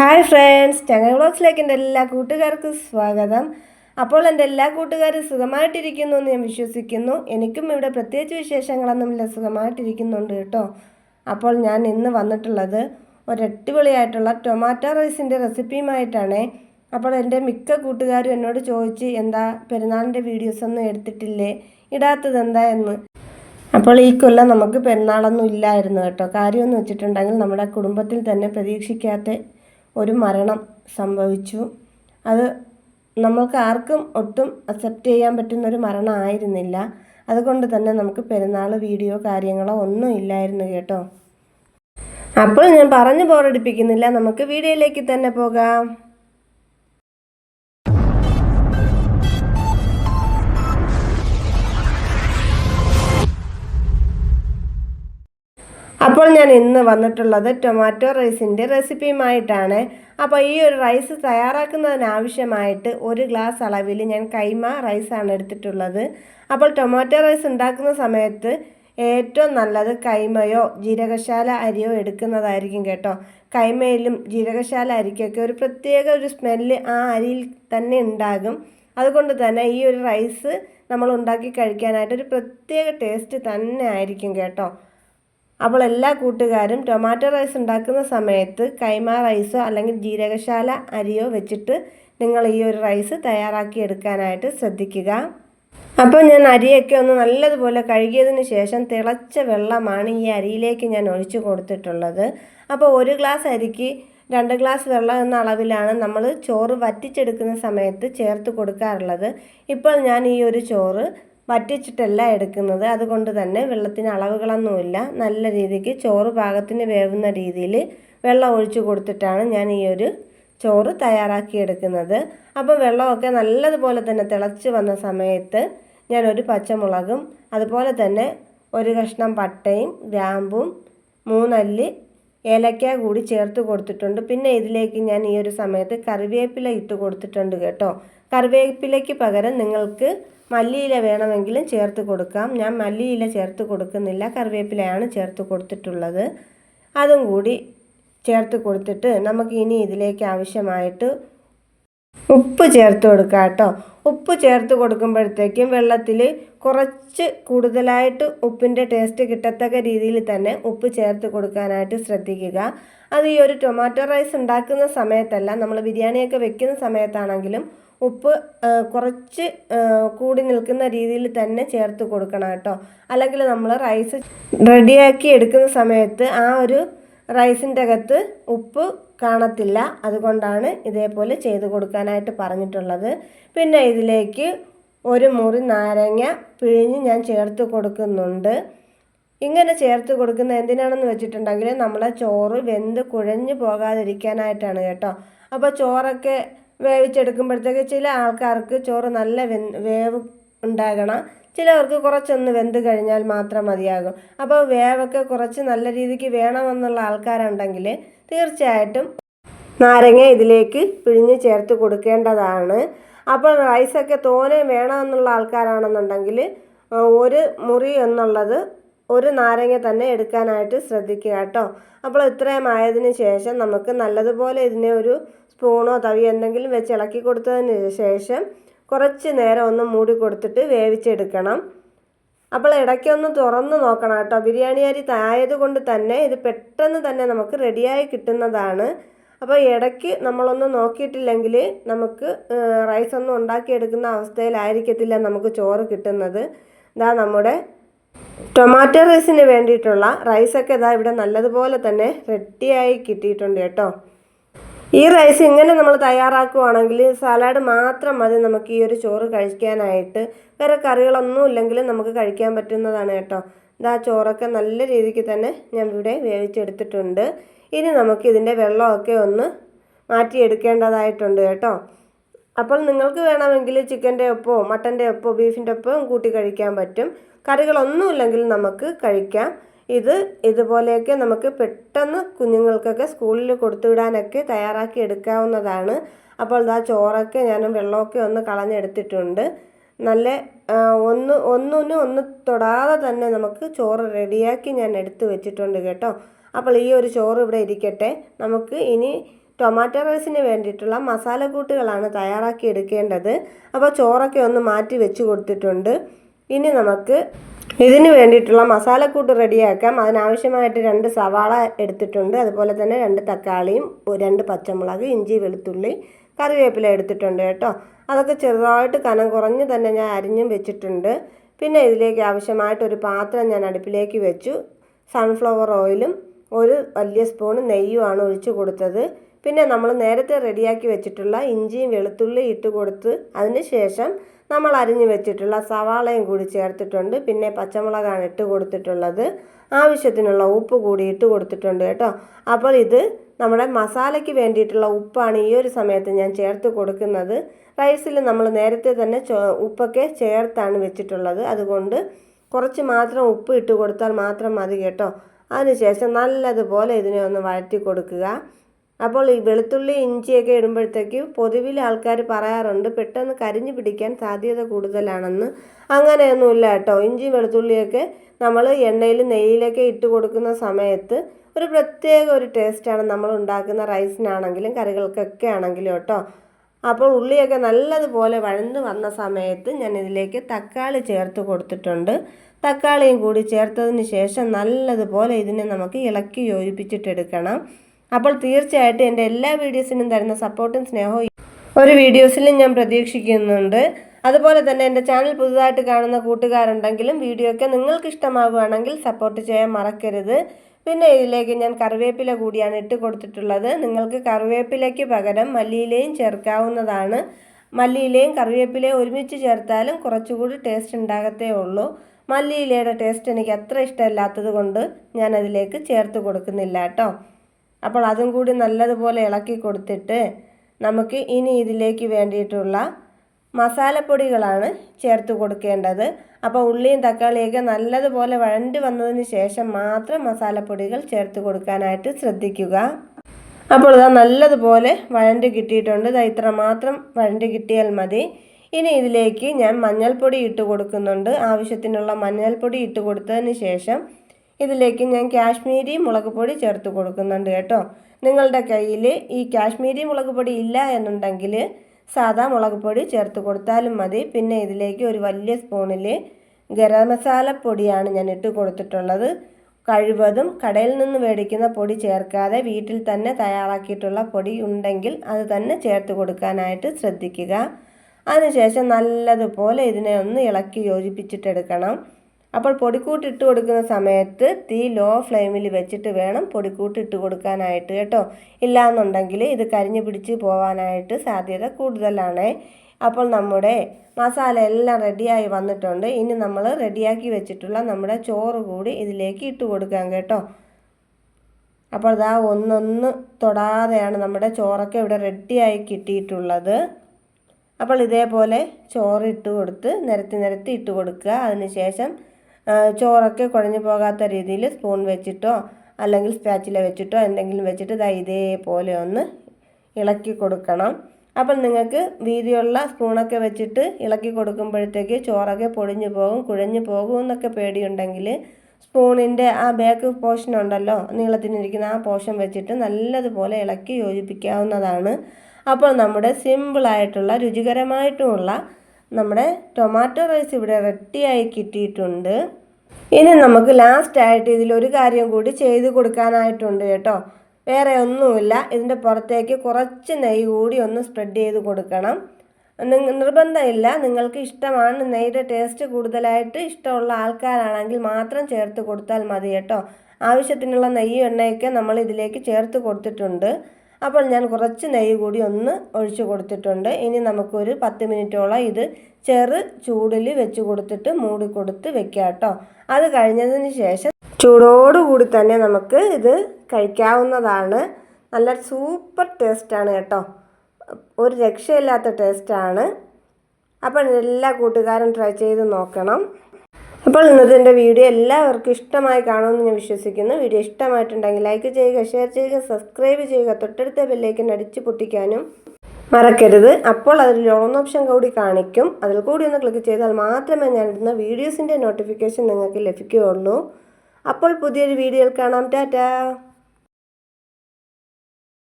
Hi friends ചങ്ങന വ്ളോഗ്സിലേക്ക് എന്റെ എല്ലാ കൂട്ടുകാർക്കും സ്വാഗതം. അപ്പോൾ എന്റെ എല്ലാ കൂട്ടുകാരും സുഖമായിട്ടിരിക്കുന്നു എന്ന് ഞാൻ വിശ്വസിക്കുന്നു. എനിക്കും ഇവിടെ പ്രത്യേകിച്ച് വിശേഷങ്ങളൊന്നുമില്ല സുഖമായിട്ടിരിക്കുന്നുണ്ട് കേട്ടോ. അപ്പോൾ ഞാൻ ഇന്ന് വന്നിട്ടുള്ളത് ഒരു അടിപൊളിയായിട്ടുള്ള ടൊമാറ്റോ റൈസിന്റെ റെസിപ്പിയുമായിട്ടാണ്. അപ്പോൾ എന്റെ മിക്ക കൂട്ടുകാരും എന്നോട് ചോദിച്ച് എന്താ പെരുന്നാളിന്റെ വീഡിയോസ് ഒന്നും എടുത്തിട്ടില്ലേ? ഇടാത്തത് എന്താ? എന്ന്. അപ്പോൾ ഈ കൊല്ലം നമുക്ക് പെരുന്നാളൊന്നും ഇല്ലായിരുന്നു കേട്ടോ. കാര്യമെന്ന് വെച്ചിട്ടുണ്ടെങ്കിൽ നമ്മുടെ കുടുംബത്തിൽ തന്നെ പ്രതീക്ഷിക്കാത്ത ഒരു മരണം സംഭവിച്ചു. അത് നമ്മൾക്ക് ആർക്കും ഒട്ടും അക്സെപ്റ്റ് ചെയ്യാൻ പറ്റുന്ന ഒരു മരണമായിരുന്നില്ല അതുകൊണ്ട് തന്നെ നമുക്ക് പെരുന്നാൾ വീഡിയോ കാര്യങ്ങളോ ഒന്നും ഇല്ലായിരുന്നു കേട്ടോ. അപ്പോൾ ഞാൻ പറഞ്ഞു ബോറടിപ്പിക്കുന്നില്ല. നമുക്ക് വീഡിയോയിലേക്ക് തന്നെ പോകാം. അപ്പോൾ ഞാൻ ഇന്ന് വന്നിട്ടുള്ളത് ടൊമാറ്റോ റൈസിന്റെ റെസിപ്പിയുമായിട്ടാണ് അപ്പോൾ ഈ ഒരു റൈസ് തയ്യാറാക്കുന്നതിനാവശ്യമായിട്ട് ഒരു ഗ്ലാസ് അളവിൽ ഞാൻ കൈമ റൈസാണ് എടുത്തിട്ടുള്ളത്. അപ്പോൾ ടൊമാറ്റോ റൈസ് ഉണ്ടാക്കുന്ന സമയത്ത് ഏറ്റവും നല്ലത് കൈമയോ ജീരകശാല അരിയോ എടുക്കുന്നതായിരിക്കും കേട്ടോ. കൈമയിലും ജീരകശാല അരിക്കൊക്കെ ഒരു പ്രത്യേക ഒരു സ്മെല്ല് ആ അരിയിൽ തന്നെ ഉണ്ടാകും. അതുകൊണ്ട് തന്നെ ഈ ഒരു റൈസ് നമ്മൾ ഉണ്ടാക്കി കഴിക്കാനായിട്ട് ഒരു പ്രത്യേക ടേസ്റ്റ് തന്നെ ആയിരിക്കും കേട്ടോ. അപ്പോൾ എല്ലാ കൂട്ടുകാരും ടൊമാറ്റോ റൈസ് ഉണ്ടാക്കുന്ന സമയത്ത് കൈമ റൈസോ അല്ലെങ്കിൽ ജീരകശാല അരിയോ വെച്ചിട്ട് നിങ്ങൾ ഈ ഒരു റൈസ് തയ്യാറാക്കി എടുക്കാനായിട്ട് ശ്രദ്ധിക്കുക. അപ്പോൾ ഞാൻ അരിയൊക്കെ ഒന്ന് നല്ലതുപോലെ കഴുകിയതിന് ശേഷം തിളച്ച വെള്ളമാണ് ഈ അരിയിലേക്ക് ഞാൻ ഒഴിച്ചു കൊടുത്തിട്ടുള്ളത്. അപ്പോൾ ഒരു ഗ്ലാസ് അരിക്ക് രണ്ട് ഗ്ലാസ് വെള്ളം എന്ന അളവിലാണ് നമ്മൾ ചോറ് വറ്റിച്ചെടുക്കുന്ന സമയത്ത് ചേർത്ത് കൊടുക്കാറുള്ളത്. ഇപ്പോൾ ഞാൻ ഈ ഒരു ചോറ് വറ്റിച്ചിട്ടല്ല എടുക്കുന്നത്. അതുകൊണ്ട് തന്നെ വെള്ളത്തിന് അളവുകളൊന്നുമില്ല. നല്ല രീതിക്ക് ചോറ് പാകത്തിന് വേവുന്ന രീതിയിൽ വെള്ളം ഒഴിച്ചു കൊടുത്തിട്ടാണ് ഞാൻ ഈ ഒരു ചോറ് തയ്യാറാക്കിയെടുക്കുന്നത് അപ്പോൾ വെള്ളമൊക്കെ നല്ലതുപോലെ തന്നെ തിളച്ച് വന്ന സമയത്ത് ഞാനൊരു പച്ചമുളകും അതുപോലെ തന്നെ ഒരു കഷ്ണം പട്ടയും ഗ്രാമ്പും മൂന്നല്ലി ഏലക്ക കൂടി ചേർത്ത് കൊടുത്തിട്ടുണ്ട്. പിന്നെ ഇതിലേക്ക് ഞാൻ ഈ ഒരു സമയത്ത് കറിവേപ്പില ഇട്ട് കൊടുത്തിട്ടുണ്ട് കേട്ടോ. കറിവേപ്പിലയ്ക്ക് പകരം നിങ്ങൾക്ക് മല്ലിയില വേണമെങ്കിലും ചേർത്ത് കൊടുക്കാം. ഞാൻ മല്ലിയില ചേർത്ത് കൊടുക്കുന്നില്ല. കറിവേപ്പിലയാണ് ചേർത്ത് കൊടുത്തിട്ടുള്ളത്. അതും കൂടി ചേർത്ത് കൊടുത്തിട്ട് നമുക്ക് ഇനി ഇതിലേക്ക് ആവശ്യമായിട്ട് ഉപ്പ് ചേർത്ത് കൊടുക്കുക കേട്ടോ. ഉപ്പ് ചേർത്ത് കൊടുക്കുമ്പോഴത്തേക്കും വെള്ളത്തിൽ കുറച്ച് കൂടുതലായിട്ട് ഉപ്പിന്റെ ടേസ്റ്റ് കിട്ടത്തക്ക രീതിയിൽ തന്നെ ഉപ്പ് ചേർത്ത് കൊടുക്കാനായിട്ട് ശ്രദ്ധിക്കുക. അത് ഈ ഒരു ടൊമാറ്റോ റൈസ് ഉണ്ടാക്കുന്ന സമയത്തല്ല നമ്മൾ ബിരിയാണിയൊക്കെ വെക്കുന്ന സമയത്താണെങ്കിലും ഉപ്പ് കുറച്ച് കൂടി നിൽക്കുന്ന രീതിയിൽ തന്നെ ചേർത്ത് കൊടുക്കണം കേട്ടോ. അല്ലെങ്കിൽ നമ്മൾ റൈസ് റെഡിയാക്കി എടുക്കുന്ന സമയത്ത് ആ ഒരു റൈസിന്റെ അകത്ത് ഉപ്പ് കാണത്തില്ല. അതുകൊണ്ടാണ് ഇതേപോലെ ചെയ്ത് കൊടുക്കാനായിട്ട് പറഞ്ഞിട്ടുള്ളത്. പിന്നെ ഇതിലേക്ക് ഒരു മുറി നാരങ്ങ പിഴിഞ്ഞ് ഞാൻ ചേർത്ത് കൊടുക്കുന്നുണ്ട്. ഇങ്ങനെ ചേർത്ത് കൊടുക്കുന്ന എന്തിനാണെന്ന് വെച്ചിട്ടുണ്ടെങ്കിൽ നമ്മളെ ചോറ് വെന്ത് കുഴഞ്ഞു പോകാതിരിക്കാനായിട്ടാണ് കേട്ടോ. അപ്പോൾ ചോറൊക്കെ വേവിച്ചെടുക്കുമ്പോഴത്തേക്ക് ചില ആൾക്കാർക്ക് ചോറ് നല്ല വേവ് ഉണ്ടാകണം. ചിലവർക്ക് കുറച്ചൊന്ന് വെന്ത് കഴിഞ്ഞാൽ മാത്രം മതിയാകും. അപ്പോൾ വേവൊക്കെ കുറച്ച് നല്ല രീതിക്ക് വേണമെന്നുള്ള ആൾക്കാരുണ്ടെങ്കിൽ തീർച്ചയായിട്ടും നാരങ്ങ ഇതിലേക്ക് പിഴിഞ്ഞ് ചേർത്ത് കൊടുക്കേണ്ടതാണ്. അപ്പോൾ റൈസൊക്കെ തോനെ വേണമെന്നുള്ള ആൾക്കാരാണെന്നുണ്ടെങ്കിൽ ഒരു മുറി എന്നുള്ളത് ഒരു നാരങ്ങ തന്നെ എടുക്കാനായിട്ട് ശ്രദ്ധിക്കുക കേട്ടോ. അപ്പോൾ ഇത്രയും ആയതിന് ശേഷം നമുക്ക് നല്ലതുപോലെ ഇതിനെ ഒരു സ്പൂണോ തവി എന്തെങ്കിലും വെച്ച് ഇളക്കി കൊടുത്തതിന് ശേഷം കുറച്ച് നേരം ഒന്ന് മൂടി കൊടുത്തിട്ട് വേവിച്ചെടുക്കണം. അപ്പോൾ ഇടയ്ക്കൊന്ന് തുറന്ന് നോക്കണം കേട്ടോ. ബിരിയാണി അരി ആയതുകൊണ്ട് തന്നെ ഇത് പെട്ടെന്ന് തന്നെ നമുക്ക് റെഡിയായി കിട്ടുന്നതാണ്. അപ്പോൾ ഇടയ്ക്ക് നമ്മളൊന്ന് നോക്കിയിട്ടില്ലെങ്കിൽ നമുക്ക് റൈസ് ഒന്നും ഉണ്ടാക്കിയെടുക്കുന്ന അവസ്ഥയിലായിരിക്കത്തില്ല നമുക്ക് ചോറ് കിട്ടുന്നത്. ഇതാ നമ്മുടെ ടൊമാറ്റോ റൈസിന് വേണ്ടിയിട്ടുള്ള റൈസൊക്കെ ഇതാ ഇവിടെ നല്ലതുപോലെ തന്നെ റെഡിയായി കിട്ടിയിട്ടുണ്ട് കേട്ടോ. ഈ റൈസ് ഇങ്ങനെ നമ്മൾ തയ്യാറാക്കുവാണെങ്കിൽ സലാഡ് മാത്രം മതി നമുക്ക് ഈ ഒരു ചോറ് കഴിക്കാനായിട്ട്. വേറെ കറികളൊന്നും ഇല്ലെങ്കിലും നമുക്ക് കഴിക്കാൻ പറ്റുന്നതാണ് കേട്ടോ. ഇതാ ചോറൊക്കെ നല്ല രീതിക്ക് തന്നെ ഞാൻ ഇവിടെ വേവിച്ചെടുത്തിട്ടുണ്ട്. ഇനി നമുക്ക് ഇതിന്റെ വെള്ളമൊക്കെ ഒന്ന് മാറ്റിയെടുക്കേണ്ടതായിട്ടുണ്ട് കേട്ടോ. അപ്പോൾ നിങ്ങൾക്ക് വേണമെങ്കിൽ ചിക്കന്റെ ഒപ്പോ മട്ടന്റെ ഒപ്പോ ബീഫിന്റെ ഒപ്പവും കൂട്ടി കഴിക്കാൻ പറ്റും. കറികളൊന്നുമില്ലെങ്കിൽ നമുക്ക് കഴിക്കാം. ഇത് ഇതുപോലെയൊക്കെ നമുക്ക് പെട്ടെന്ന് കുഞ്ഞുങ്ങൾക്കൊക്കെ സ്കൂളിൽ കൊടുത്തുവിടാനൊക്കെ തയ്യാറാക്കി എടുക്കാവുന്നതാണ്. അപ്പോൾ ഇതാ ചോറൊക്കെ ഞാൻ വെള്ളമൊക്കെ ഒന്ന് കളഞ്ഞെടുത്തിട്ടുണ്ട്. നല്ല ഒന്ന് ഒന്നിനും ഒന്ന് തൊടാതെ തന്നെ നമുക്ക് ചോറ് റെഡിയാക്കി ഞാൻ എടുത്തു വെച്ചിട്ടുണ്ട് കേട്ടോ. അപ്പോൾ ഈ ഒരു ചോറ് ഇവിടെ ഇരിക്കട്ടെ. നമുക്ക് ഇനി ടൊമാറ്റോ റൈസിന് വേണ്ടിയിട്ടുള്ള മസാലക്കൂട്ടുകളാണ് തയ്യാറാക്കി എടുക്കേണ്ടത്. അപ്പോൾ ചോറൊക്കെ ഒന്ന് മാറ്റി വെച്ച് കൊടുത്തിട്ടുണ്ട്. ഇനി നമുക്ക് ഇതിന് വേണ്ടിയിട്ടുള്ള മസാലക്കൂട്ട് റെഡിയാക്കാം. അതിനാവശ്യമായിട്ട് രണ്ട് സവാള എടുത്തിട്ടുണ്ട്. അതുപോലെ തന്നെ രണ്ട് തക്കാളിയും രണ്ട് പച്ചമുളക് ഇഞ്ചി വെളുത്തുള്ളി കറിവേപ്പില എടുത്തിട്ടുണ്ട് കേട്ടോ. അതൊക്കെ ചെറുതായിട്ട് കനം കുറഞ്ഞ് തന്നെ ഞാൻ അരിഞ്ഞും വെച്ചിട്ടുണ്ട്. പിന്നെ ഇതിലേക്ക് ആവശ്യമായിട്ട് ഒരു പാത്രം ഞാൻ അടുപ്പിലേക്ക് വെച്ചു. സൺഫ്ലവർ ഓയിലും ഒരു വലിയ സ്പൂൺ നെയ്യുമാണ് ഒഴിച്ചു കൊടുത്തത്. പിന്നെ നമ്മൾ നേരത്തെ റെഡിയാക്കി വെച്ചിട്ടുള്ള ഇഞ്ചിയും വെളുത്തുള്ളി ഇട്ട് കൊടുത്ത് അതിന് ശേഷം നമ്മൾ അരിഞ്ഞു വെച്ചിട്ടുള്ള സവാളയും കൂടി ചേർത്തിട്ടുണ്ട്. പിന്നെ പച്ചമുളകാണ് ഇട്ട് കൊടുത്തിട്ടുള്ളത്. ആവശ്യത്തിനുള്ള ഉപ്പ് കൂടി ഇട്ട് കൊടുത്തിട്ടുണ്ട് കേട്ടോ. അപ്പോൾ ഇത് നമ്മുടെ മസാലയ്ക്ക് വേണ്ടിയിട്ടുള്ള ഉപ്പാണ് ഈ ഒരു സമയത്ത് ഞാൻ ചേർത്ത് കൊടുക്കുന്നത്. റൈസിൽ നമ്മൾ നേരത്തെ തന്നെ ഉപ്പൊക്കെ ചേർത്താണ് വെച്ചിട്ടുള്ളത്. അതുകൊണ്ട് കുറച്ച് മാത്രം ഉപ്പ് ഇട്ട് കൊടുത്താൽ മാത്രം മതി കേട്ടോ. അതിനുശേഷം നല്ലതുപോലെ ഇതിനെ ഒന്ന് വഴറ്റി കൊടുക്കുക. അപ്പോൾ ഈ വെളുത്തുള്ളി ഇഞ്ചിയൊക്കെ ഇടുമ്പോഴത്തേക്ക് പൊതുവിൽ ആൾക്കാർ പറയാറുണ്ട് പെട്ടെന്ന് കരിഞ്ഞു പിടിക്കാൻ സാധ്യത കൂടുതലാണെന്ന്. അങ്ങനെയൊന്നുമില്ല കേട്ടോ. ഇഞ്ചി വെളുത്തുള്ളിയൊക്കെ നമ്മൾ എണ്ണയിൽ നെയ്യിലൊക്കെ ഇട്ട് കൊടുക്കുന്ന സമയത്ത് ഒരു പ്രത്യേക ഒരു ടേസ്റ്റാണ് നമ്മൾ ഉണ്ടാക്കുന്ന റൈസിനാണെങ്കിലും കറികൾക്കൊക്കെ ആണെങ്കിലും കേട്ടോ. അപ്പോൾ ഉള്ളിയൊക്കെ നല്ലതുപോലെ വഴന്ന് വന്ന സമയത്ത് ഞാൻ ഇതിലേക്ക് തക്കാളി ചേർത്ത് കൊടുത്തിട്ടുണ്ട്. തക്കാളിയും കൂടി ചേർത്തതിന് ശേഷം നല്ലതുപോലെ ഇതിനെ നമുക്ക് ഇളക്കി യോജിപ്പിച്ചിട്ടെടുക്കണം. അപ്പോൾ തീർച്ചയായിട്ടും എന്റെ എല്ലാ വീഡിയോസിനും തരുന്ന സപ്പോർട്ടും സ്നേഹവും ഒരു വീഡിയോസിലും ഞാൻ പ്രതീക്ഷിക്കുന്നുണ്ട്. അതുപോലെ തന്നെ എന്റെ ചാനൽ പുതുതായിട്ട് കാണുന്ന കൂട്ടുകാരുണ്ടെങ്കിലും വീഡിയോ ഒക്കെ നിങ്ങൾക്ക് ഇഷ്ടമാവുകയാണെങ്കിൽ സപ്പോർട്ട് ചെയ്യാൻ മറക്കരുത്. പിന്നെ ഇതിലേക്ക് ഞാൻ കറിവേപ്പില കൂടിയാണ് ഇട്ട് കൊടുത്തിട്ടുള്ളത്. നിങ്ങൾക്ക് കറിവേപ്പിലയ്ക്ക് പകരം മല്ലിയിലയും ചേർക്കാവുന്നതാണ്. മല്ലിയിലയും കറിവേപ്പിലയും ഒരുമിച്ച് ചേർത്താലും കുറച്ചുകൂടി ടേസ്റ്റ് ഉണ്ടാകത്തേ ഉള്ളൂ. മല്ലിയിലയുടെ ടേസ്റ്റ് എനിക്ക് അത്ര ഇഷ്ടമില്ലാത്തത് കൊണ്ട് ഞാൻ അതിലേക്ക് ചേർത്ത് കൊടുക്കുന്നില്ല കേട്ടോ. അപ്പോൾ അതും കൂടി നല്ലതുപോലെ ഇളക്കി കൊടുത്തിട്ട് നമുക്ക് ഇനി ഇതിലേക്ക് വേണ്ടിയിട്ടുള്ള മസാലപ്പൊടികളാണ് ചേർത്ത് കൊടുക്കേണ്ടത്. അപ്പോൾ ഉള്ളിയും തക്കാളിയൊക്കെ നല്ലതുപോലെ വഴണ്ട് വന്നതിന് ശേഷം മാത്രം മസാലപ്പൊടികൾ ചേർത്ത് കൊടുക്കാനായിട്ട് ശ്രദ്ധിക്കുക. അപ്പോൾ ഇതാ നല്ലതുപോലെ വഴണ്ട് കിട്ടിയിട്ടുണ്ട്. ഇതാ ഇത്ര മാത്രം വഴണ്ട് കിട്ടിയാൽ മതി. ഇനി ഇതിലേക്ക് ഞാൻ മഞ്ഞൾപ്പൊടി ഇട്ട് കൊടുക്കുന്നുണ്ട്. ആവശ്യത്തിനുള്ള മഞ്ഞൾപ്പൊടി ഇട്ട് കൊടുത്തതിന് ശേഷം ഇതിലേക്ക് ഞാൻ കാശ്മീരി മുളക് പൊടി ചേർത്ത് കൊടുക്കുന്നുണ്ട് കേട്ടോ. നിങ്ങളുടെ കയ്യിൽ ഈ കാശ്മീരി മുളക് പൊടി ഇല്ല എന്നുണ്ടെങ്കിൽ സാധാ മുളക് പൊടി ചേർത്ത് കൊടുത്താലും മതി. പിന്നെ ഇതിലേക്ക് ഒരു വലിയ സ്പൂണിൽ ഗരം മസാല പൊടിയാണ് ഞാൻ ഇട്ട് കൊടുത്തിട്ടുള്ളത്. കഴിവതും കടയിൽ നിന്ന് മേടിക്കുന്ന പൊടി ചേർക്കാതെ വീട്ടിൽ തന്നെ തയ്യാറാക്കിയിട്ടുള്ള പൊടി ഉണ്ടെങ്കിൽ അത് തന്നെ ചേർത്ത് കൊടുക്കാനായിട്ട് ശ്രദ്ധിക്കുക. അതിനുശേഷം നല്ലതുപോലെ ഇതിനെ ഒന്ന് ഇളക്കി യോജിപ്പിച്ചിട്ടെടുക്കണം. അപ്പോൾ പൊടിക്കൂട്ട് ഇട്ട് കൊടുക്കുന്ന സമയത്ത് തീ ലോ ഫ്ലെയിമിൽ വെച്ചിട്ട് വേണം പൊടിക്കൂട്ട് ഇട്ട് കൊടുക്കാനായിട്ട് കേട്ടോ. ഇല്ലാന്നുണ്ടെങ്കിൽ ഇത് കരിഞ്ഞു പിടിച്ച് പോകാനായിട്ട് സാധ്യത കൂടുതലാണ്. അപ്പോൾ നമ്മുടെ മസാല എല്ലാം റെഡിയായി വന്നിട്ടുണ്ട്. ഇനി നമ്മൾ റെഡിയാക്കി വെച്ചിട്ടുള്ള നമ്മുടെ ചോറ് കൂടി ഇതിലേക്ക് ഇട്ട് കൊടുക്കാം കേട്ടോ. അപ്പോൾ ഇതാ ഒന്നൊന്ന് തൊടാതെയാണ് നമ്മുടെ ചോറൊക്കെ ഇവിടെ റെഡിയായി കിട്ടിയിട്ടുള്ളത്. അപ്പോൾ ഇതേപോലെ ചോറ് ഇട്ട് കൊടുത്ത് നിരത്തി നിരത്തി ഇട്ട് കൊടുക്കുക. അതിനുശേഷം ചോറൊക്കെ കുഴഞ്ഞു പോകാത്ത രീതിയിൽ സ്പൂൺ വെച്ചിട്ടോ അല്ലെങ്കിൽ സ്പാച്ചില വെച്ചിട്ടോ എന്തെങ്കിലും വെച്ചിട്ട് ഇതാ ഇതേപോലെ ഒന്ന് ഇളക്കി കൊടുക്കണം. അപ്പം നിങ്ങൾക്ക് വീതിയുള്ള സ്പൂണൊക്കെ വെച്ചിട്ട് ഇളക്കി കൊടുക്കുമ്പോഴത്തേക്ക് ചോറൊക്കെ പൊടിഞ്ഞു പോകും കുഴഞ്ഞു പോകും എന്നൊക്കെ പേടിയുണ്ടെങ്കിൽ സ്പൂണിന്റെ ആ ബാക്ക് പോർഷൻ ഉണ്ടല്ലോ നീളത്തിനിരിക്കുന്ന ആ പോർഷൻ വെച്ചിട്ട് നല്ലതുപോലെ ഇളക്കി യോജിപ്പിക്കാവുന്നതാണ്. അപ്പോൾ നമ്മുടെ സിമ്പിളായിട്ടുള്ള രുചികരമായിട്ടുമുള്ള നമ്മുടെ ടൊമാറ്റോ റൈസ് ഇവിടെ റെഡിയായി കിട്ടിയിട്ടുണ്ട്. ഇനി നമുക്ക് ലാസ്റ്റ് ആയിട്ട് ഇതിലൊരു കാര്യം കൂടി ചെയ്ത് കൊടുക്കാനായിട്ടുണ്ട് കേട്ടോ. വേറെ ഒന്നുമില്ല. ഇതിന്റെ പുറത്തേക്ക് കുറച്ച് നെയ്യ് കൂടി ഒന്ന് സ്പ്രെഡ് ചെയ്ത് കൊടുക്കണം. നിർബന്ധമില്ല. നിങ്ങൾക്ക് ഇഷ്ടമാണ് നെയ്യുടെ ടേസ്റ്റ് കൂടുതലായിട്ട് ഇഷ്ടമുള്ള ആൾക്കാരാണെങ്കിൽ മാത്രം ചേർത്ത് കൊടുത്താൽ മതി കേട്ടോ. ആവശ്യത്തിനുള്ള നെയ്യ് എണ്ണയൊക്കെ നമ്മൾ ഇതിലേക്ക് ചേർത്ത് കൊടുത്തിട്ടുണ്ട്. അപ്പോൾ ഞാൻ കുറച്ച് നെയ്യ് കൂടി ഒന്ന് ഒഴിച്ചു കൊടുത്തിട്ടുണ്ട്. ഇനി നമുക്കൊരു പത്ത് മിനിറ്റോളം ഇത് ചെറു ചൂടിൽ വെച്ച് കൊടുത്തിട്ട് മൂടി കൊടുത്ത് വെക്കാം കേട്ടോ. അത് കഴിഞ്ഞതിന് ശേഷം ചൂടോടുകൂടി തന്നെ നമുക്ക് ഇത് കഴിക്കാവുന്നതാണ്. നല്ല സൂപ്പർ ടേസ്റ്റാണ് കേട്ടോ. ഒരു രക്ഷയില്ലാത്ത ടേസ്റ്റാണ് അപ്പോൾ എല്ലാ കൂട്ടുകാരും ട്രൈ ചെയ്ത് നോക്കണം. അപ്പോൾ ഇന്നത്തെ എന്റെ വീഡിയോ എല്ലാവർക്കും ഇഷ്ടമായി കാണുമെന്ന് ഞാൻ വിശ്വസിക്കുന്നു. വീഡിയോ ഇഷ്ടമായിട്ടുണ്ടെങ്കിൽ ലൈക്ക് ചെയ്യുക ഷെയർ ചെയ്യുക സബ്സ്ക്രൈബ് ചെയ്യുക തൊട്ടടുത്ത ബെല്ലേക്ക് അടിച്ച് പൊട്ടിക്കാനും മറക്കരുത്. അപ്പോൾ അതിൽ ലോൺ ഓപ്ഷൻ കൂടി കാണിക്കും. അതിൽ കൂടി ഒന്ന് ക്ലിക്ക് ചെയ്താൽ മാത്രമേ ഞാൻ ഇടുന്ന വീഡിയോസിന്റെ നോട്ടിഫിക്കേഷൻ നിങ്ങൾക്ക് ലഭിക്കുകയുള്ളൂ. അപ്പോൾ പുതിയൊരു വീഡിയോയിൽ കാണാം. ടാറ്റാ!